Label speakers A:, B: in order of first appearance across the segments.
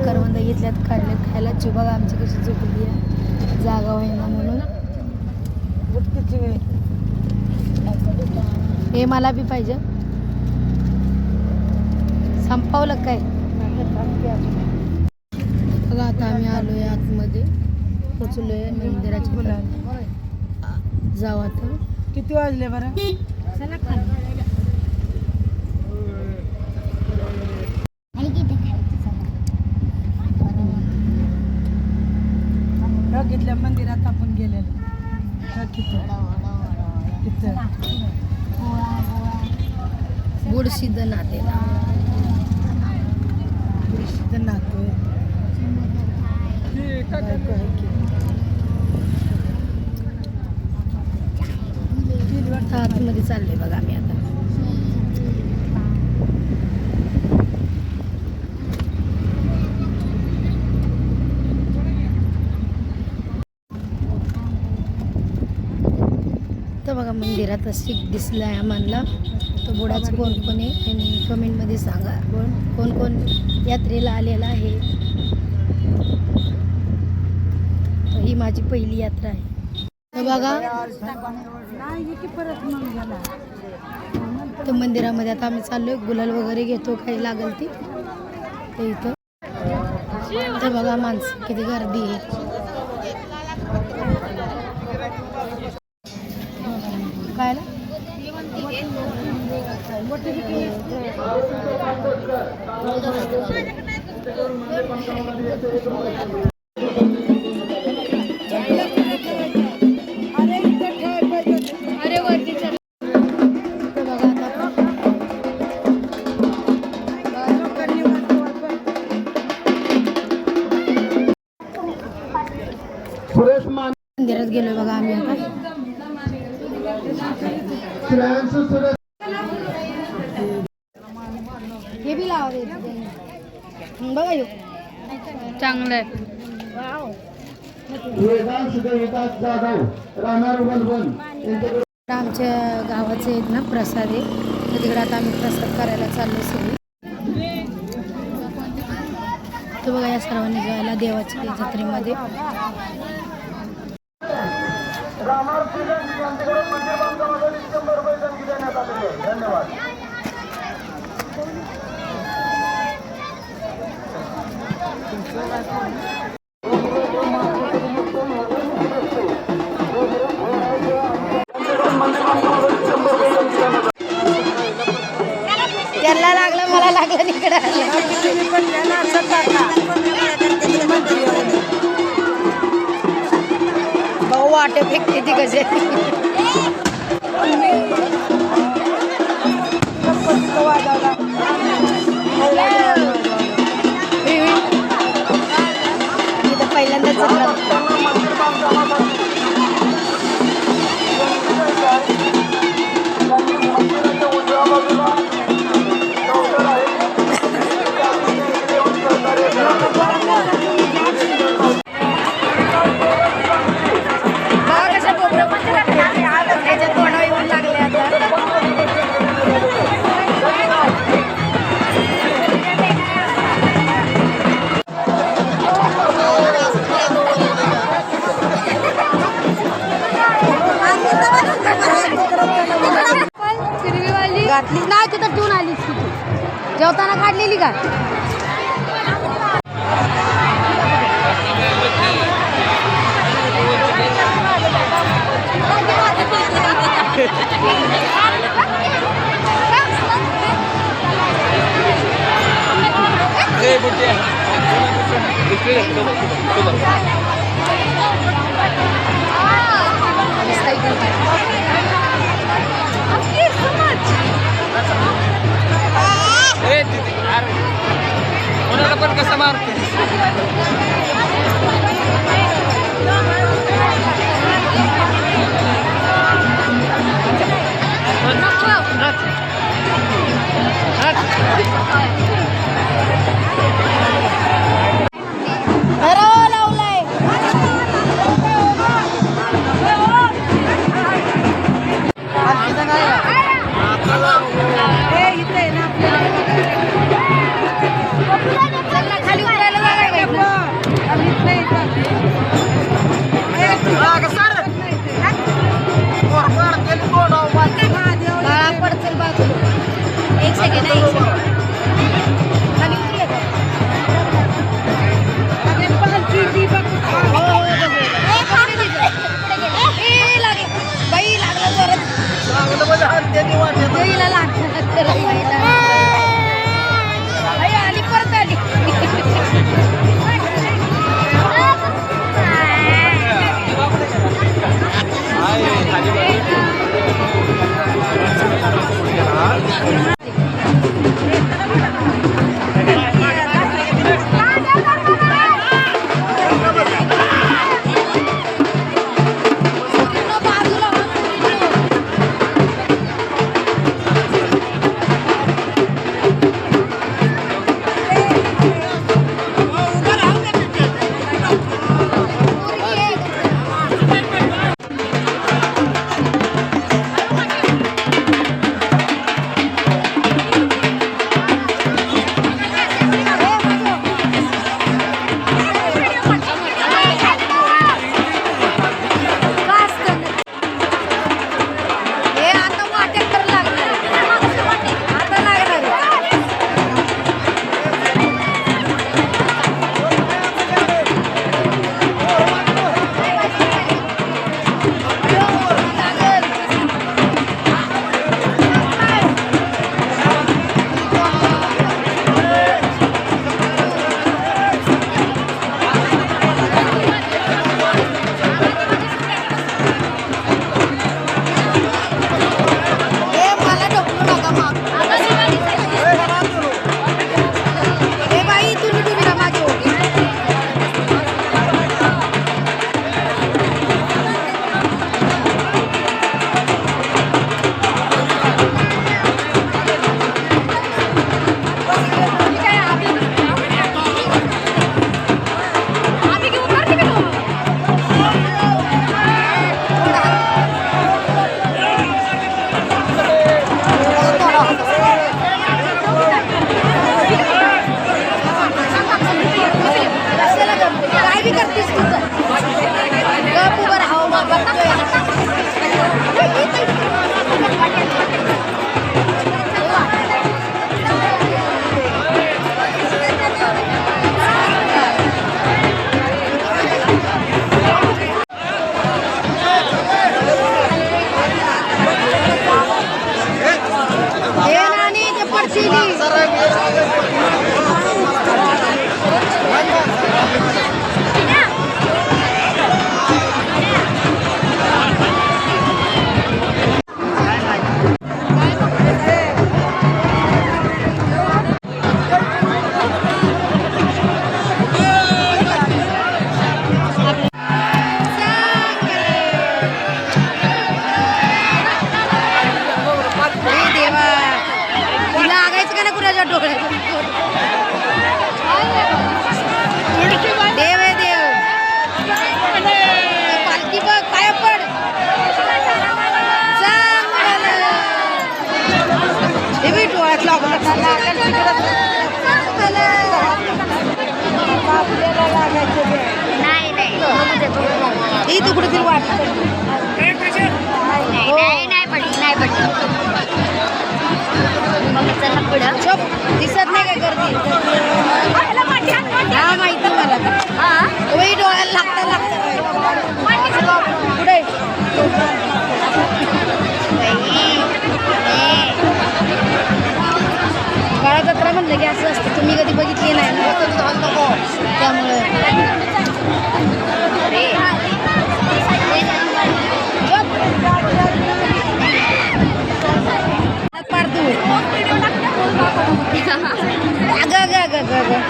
A: करवंद घेतल्यात काढल्यात खायला ची बघा आमची कशी झोपली आहे. जागा होईना म्हणून. हे मला बी पाहिजे. संपवलं काय? बघा आता आम्ही आलोय आतमध्ये. पोचलोय मंदिराच्या कडे. आ, जाऊ आता.
B: किती वाजले बरं
A: चला खाली
B: बघितल्या मंदिरात आपण गेलेलो बघ किती किती
A: गुड सिद्ध नातेला
B: सिद्ध नातोय बायको आहे की. नाते वाटतं.
A: आता आतमध्ये चालले बघा आम्ही आता तर बघा मंदिरात दिसला आहे आम्हाला. तो बुडाच कोण कोण आहे आणि कमेंटमध्ये सांगा. कोण कोण कोण यात्रेला आलेला आहे? तर ही माझी पहिली यात्रा आहे. तर बघा तर मंदिरामध्ये आता आम्ही चाललोय. गुलाल वगैरे घेतो काही लागल ती. ते इथं. तर बघा माणसं किती गर्दी आहे.
B: अरे
A: चांगलं आमच्या गावाचे आहेत ना प्रसाद आहे तर तिकडे आता आम्ही प्रसाद करायला चाललो सगळी. तर बघा या सर्वांनी जायला देवाच्या जत्रेमध्ये. त्यांना लागलं मला लागलं
B: तिकडं.
A: भाऊ वाटे फेकते ती कसे इथं Terima kasih. Eh, titik Ar. Mau depan ke
C: Samartis. पण कसं मारते
A: अरे
B: ही
A: तू कुठे तरी वाट.
D: नाही नाही पडली नाही पडली. मग चला पुढं.
A: चप दिसत नाही काय गर्दी? हा माहिती मला.
D: हा?
A: वही डोळ्याला लागता लागता. पुढे. काळा जत्रा म्हणलं की असं असतं तुम्ही कधी बघितली नाही. ना त्यामुळे. अगं अगं अगं अगं अगं.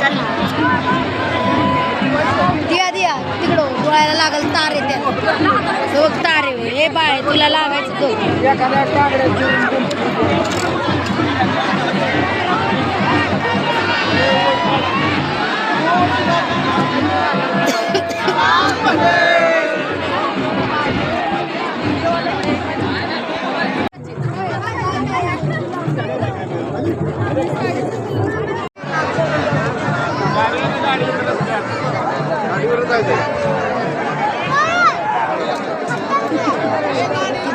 D: चल.
A: दिया दिया. तिकडं डोळ्याला लागल तार येते लोक तार हे बाळ तुला लागायचं तो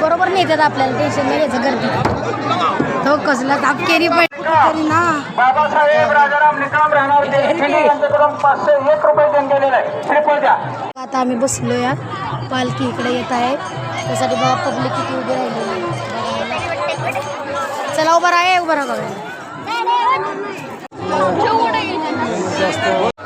A: बरोबर नेतात आपल्याला टेन्शन नाही घ्यायचं गर्दी. तो कसला ताप केली पाहिजे ना.
E: बाबासाहेब राजाराम निकाम राहणार ते. पाचशे एक रुपये गेलेला आहे.
A: आता आम्ही बसलो या पालखी इकडे येत आहे त्यासाठी बघा पब्लिक किती उभी राहिली. चला उभं राहा उभं राहा बघा. आता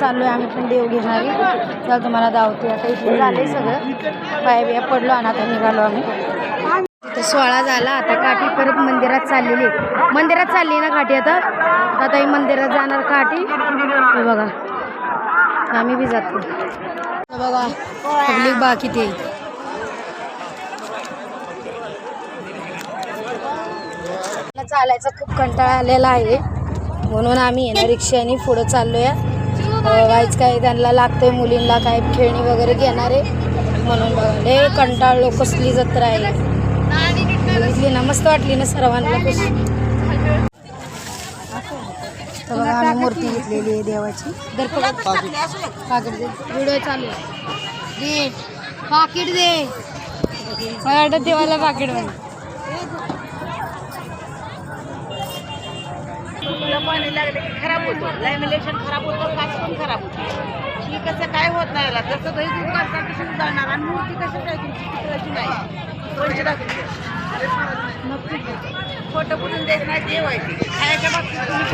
A: चाललो आहे आम्ही पण देव घेणारी. चल तुम्हाला दावते आता इथे झाले सगळं. पाय बिया पडलो आणि आता निघालो आम्ही. तर सोळा झाला. आता काठी परत मंदिरात चाललेली मंदिरात चालली ना काठी आता? आता ही मंदिरात जाणार काठी. हे बघा. आम्ही बी जातो. बघा पब्लिक बा किती चालायचा खूप कंटाळा आलेला आहे. म्हणून आम्ही येणार रिक्षाने पुढं चाललो आहे वाईच काय त्यांना लागतंय मुलींना काय खेळणी वगैरे घेणार? आहे म्हणून हे कंटाळलो कसली जत्रा आहे. बघितली ना? मस्त वाटली ना सर्वांना बघा आम्ही मूर्ती घेतलेली आहे देवाची. पाकिट दे. व्हिडिओ चालू दे. पाकिट दे. देवाला पाकिट म्हणून
F: तुला पाणी लागलं की खराब होतो. लॅमिनेशन खराब होतं काच पण खराब होते. ही कसं काय होत नाही याला जसं दही दूध करतात तसं जाणार. आणि मूर्ती कसं काय तुमची? चित्राची नाही. दोनशे दाखवते फोटो कुठून देत नाही देव आहे खायच्या बाबतीत तुम्ही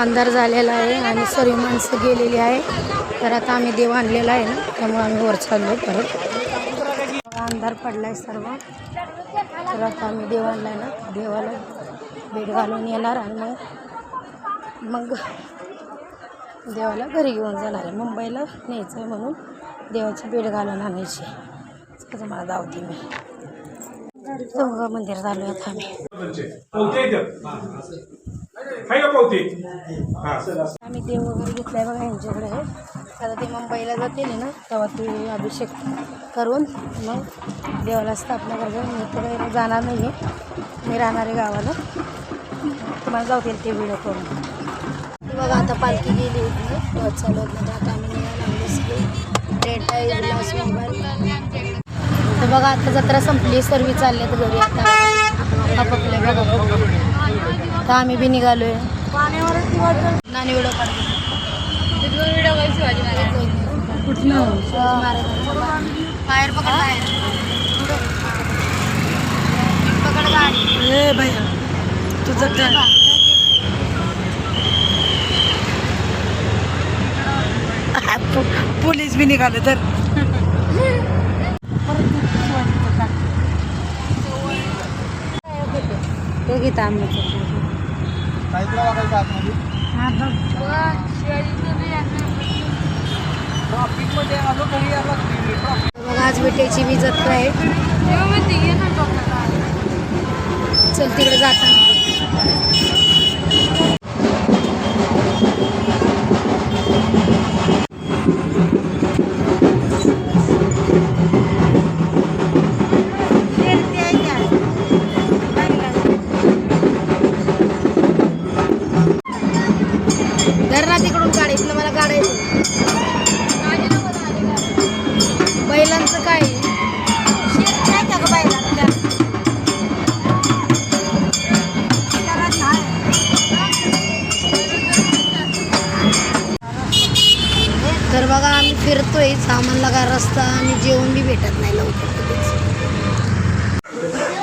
A: अंधार झालेला आहे आणि सर्व माणसं गेलेली आहे. तर आता आम्ही देव आणलेला आहे ना त्यामुळे आम्ही वर चाललो परत. अंधार पडलाय सर्व. तर आता आम्ही देव आणलाय ना देवाला भेट घालून येणार आणि मग मग देवाला घरी घेऊन जाणार आहे. मुंबईला न्यायचं आहे म्हणून देवाची भेट घालून आणायची. त्याचं मला दावते मी. गंगा मंदिर आहे आता आम्ही. आम्ही देव वगैरे घेतलाय बघा यांच्याकडे. आहे आता ते मुंबईला जातील ना तेव्हा ते अभिषेक करून मग देवाला स्थापना करतो. मी तर जाणार नाही आहे मी राहणार आहे गावाला. तुम्हाला जाऊतील ते व्हिडिओ करून. बघा आता पालखी गेली होती. तेव्हा चालू होत म्हणजे आता आम्ही निघायला लागलो मोबाईल तर बघा आता जत्रा संपली. सर्वी चालल्यात घरी आता. आपापल्या बघा आता आम्ही बी निघालोय. नानी व्हिडिओ काढतो कुठलं बाहेर पकड बाहेर पकड गाडी
F: ए भैया तुझं पोलीस बी निघाले तर
A: ते घेता आम्ही मग आज विटेची बी जत्रा आहे. चल तिकडे जाताना.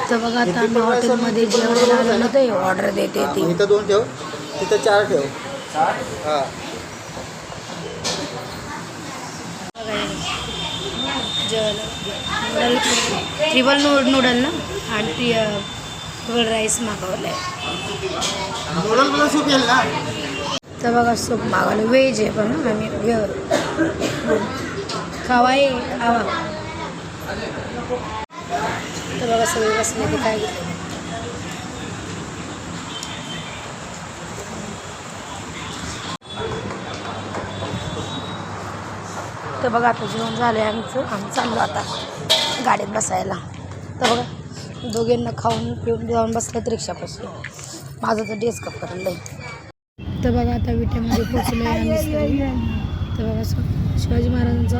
A: तर बघा आता आम्ही हॉटेलमध्ये जेवायला आलेलो ते ऑर्डर देते ती.
G: इथं दोन ठेव. तिथं चार ठेव. हा.
A: जेवायला नूडल ट्रिपल नू? नूडल ना आणि ट्रिपल राईस मागवलं आहे
G: नूडल मला सूप येईल ना?
A: तर बघा सूप मागवलं. व्हेज आहे पण आम्ही खावा आहे खावा. तर बघा सगळे बसले ते काय तर बघा आता जेवण झालं आहे आमचं. आम्ही चाललो आता गाडीत बसायला. तर बघा दोघींना खाऊन पिऊन जाऊन बसलं रिक्षापाशी. माझं तर डेस्कअप करायला तर बघा आता विट्यामध्ये पोचलो आहे तर बघा शिवाजी महाराजांचा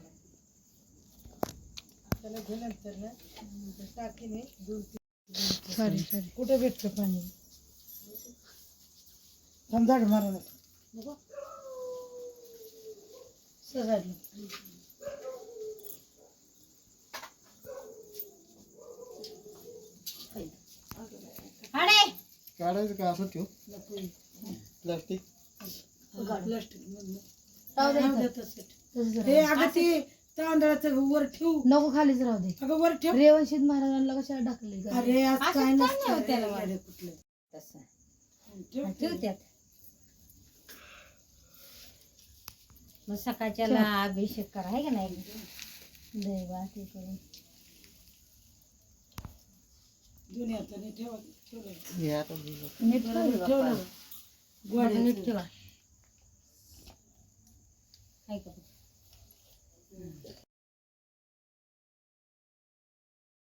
B: त्याला घे ना टाकीने दोन तीन
A: सॉरी सॉरी.
B: कुठे भेटतं पाणी? थांब झाड मारा नका सजाडलं
G: काढायचं का? असं ठेव. प्लास्टिक.
B: प्लास्टिक हे अगं ते तांदळाचं वर ठेवू.
A: नको खालीच राहू दे.
B: अगं वर ठेव.
A: रेवणशीत महाराजांना कशाला ढकलली का?
B: अरे आज काय नसतं. येडे कुठले? ठेव.
D: मग सकाळच्याला अभिषेक करा आहे का नाही? दैवा ते करून
B: दोन्ही हाताने ठेवा ठेवलं
A: ठेव.
B: ठेवलं.
D: नीट ठेवा. आहे का Thank you.